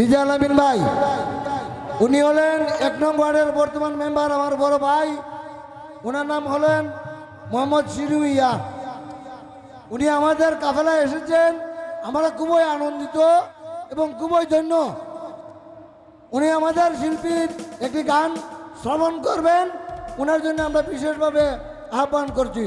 রিজাল আমিন ভাই, উনি হলেন এক নং ওয়ার্ডের বর্তমান মেম্বার আমার বড় ভাই। ওনার নাম হলেন মোহাম্মদ সিরুইয়া উনি আমাদের কাফেলায় এসেছেন, আমরা খুবই আনন্দিত এবং খুবই ধন্য। উনি আমাদের শিল্পীর একটি গান শ্রবণ করবেন ওনার জন্য আমরা বিশেষভাবে আহ্বান করছি।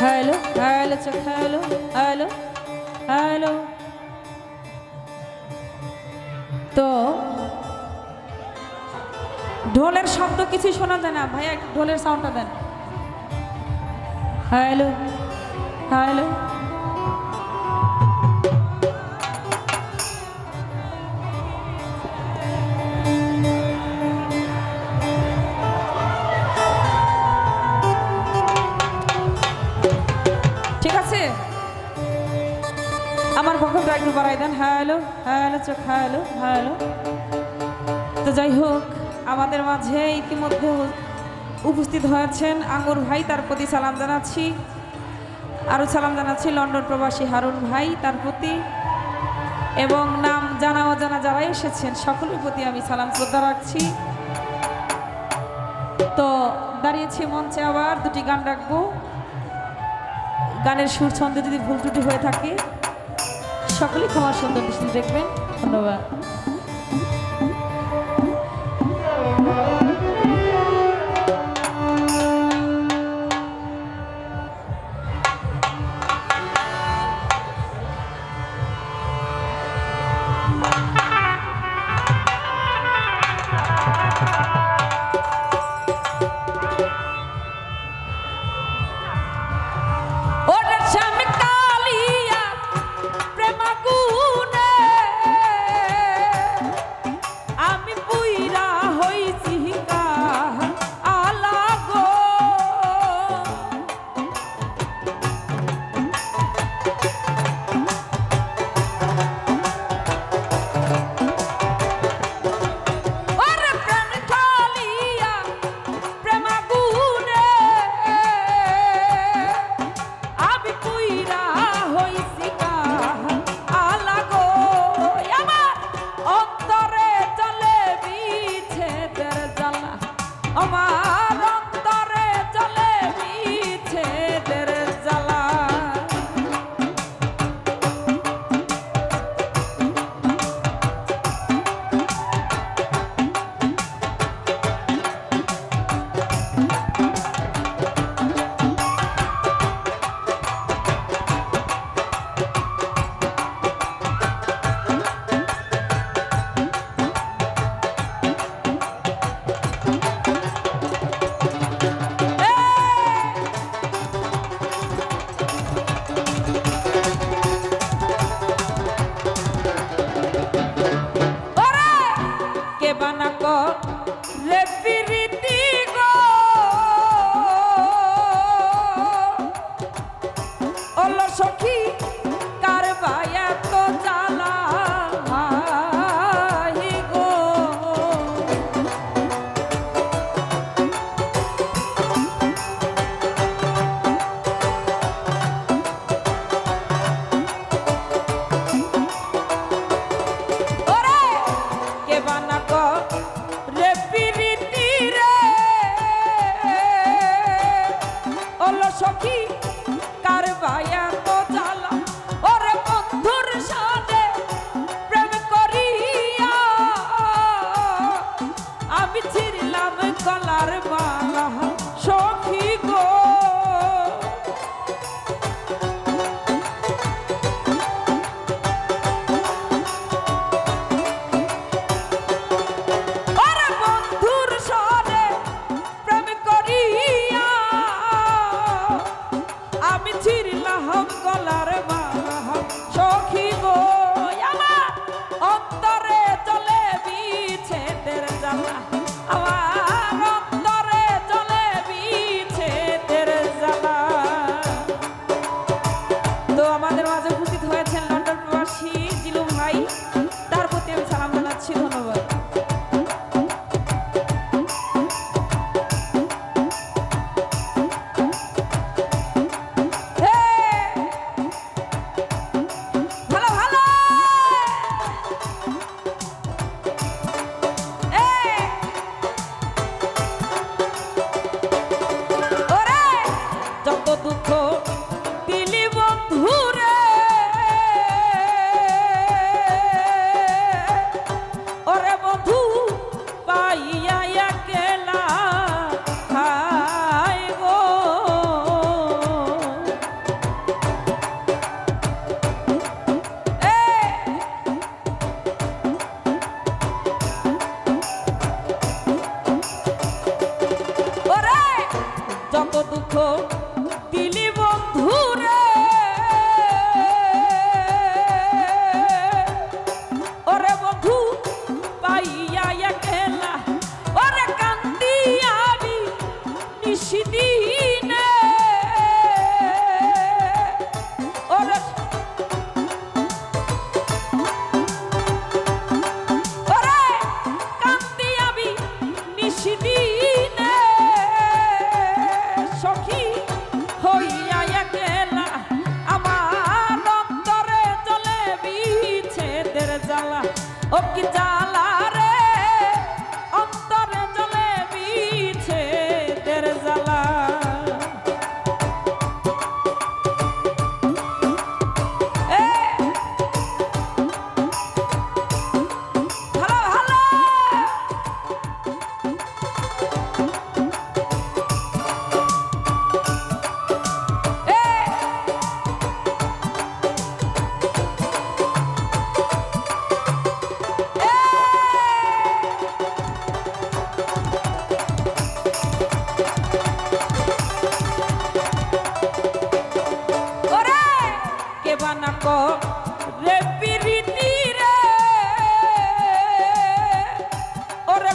Hello hello hello hello hello তো ঢোলের শব্দ কিছুই শোনা যায় না। ভাইয়া ঢোলের সাউন্ডটা দেন। হ্যালো হ্যালো আমার পক্ষটা একটু বাড়াই দেন। হ্যালো হ্যালো, চোখ, হ্যালো হ্যালো। তো যাই হোক, আমাদের মাঝে ইতিমধ্যে উপস্থিত হয়েছেন আঙ্গুর ভাই, তার প্রতি সালাম জানাচ্ছি। আরও সালাম জানাচ্ছি লন্ডন প্রবাসী হারুন ভাই, তার প্রতি। এবং নাম জানা অজানা যারা এসেছেন, সকলের প্রতি আমি সালাম শ্রদ্ধা রাখছি। তো দাঁড়িয়েছি মঞ্চে আবার, দুটি গান রাখব। গানের সুর, ছন্দে যদি ভুল ত্রুটি হয়ে থাকে সকলেই খাওয়ার সুন্দর দৃষ্টি দেখবেন। ধন্যবাদ।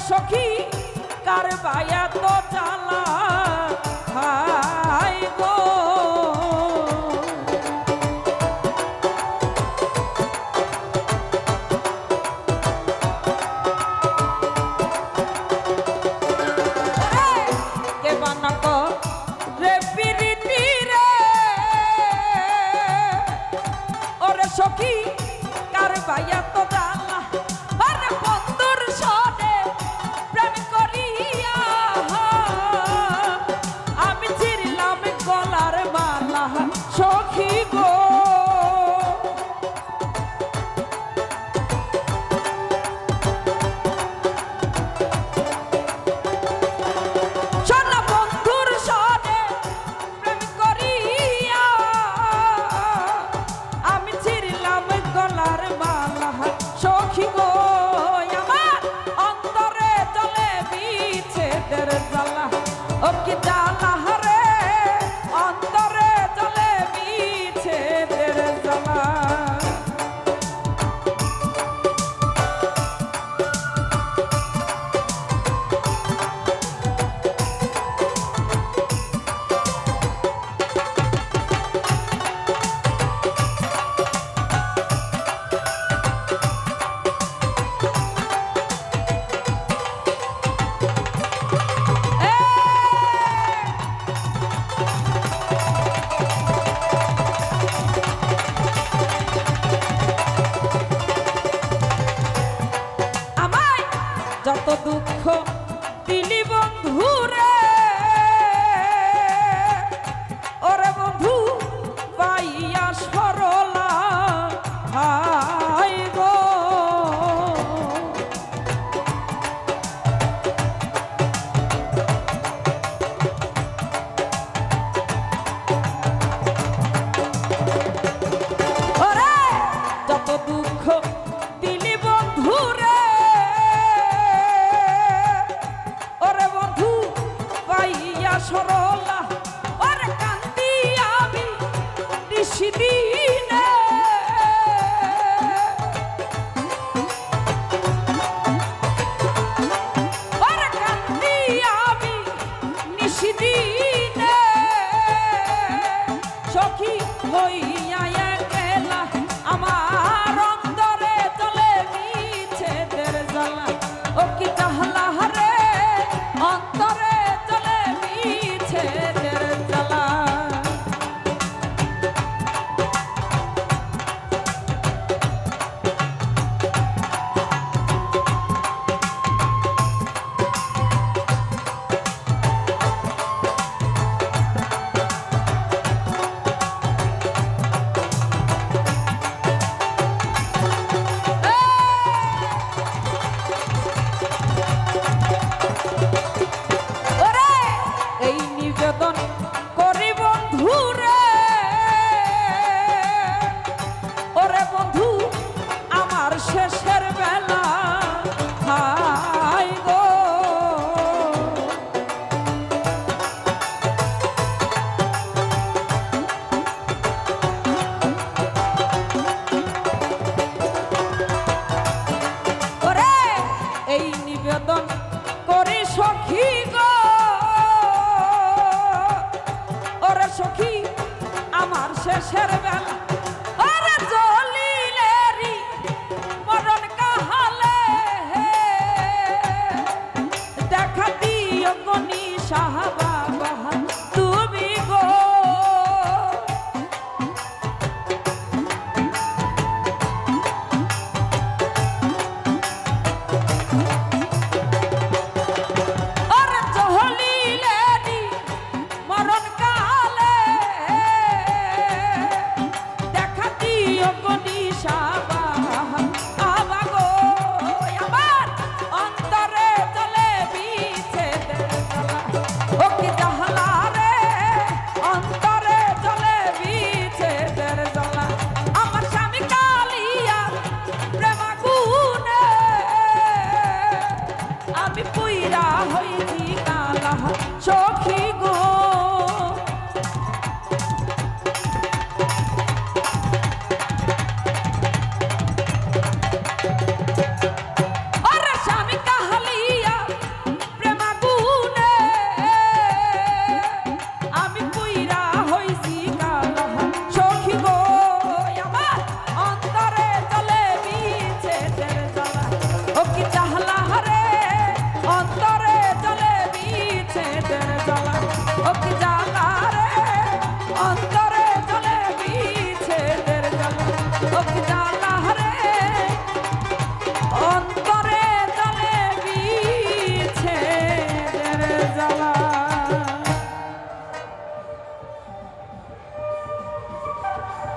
সখী কার বায়া নিশিদিনে সখী হইয়া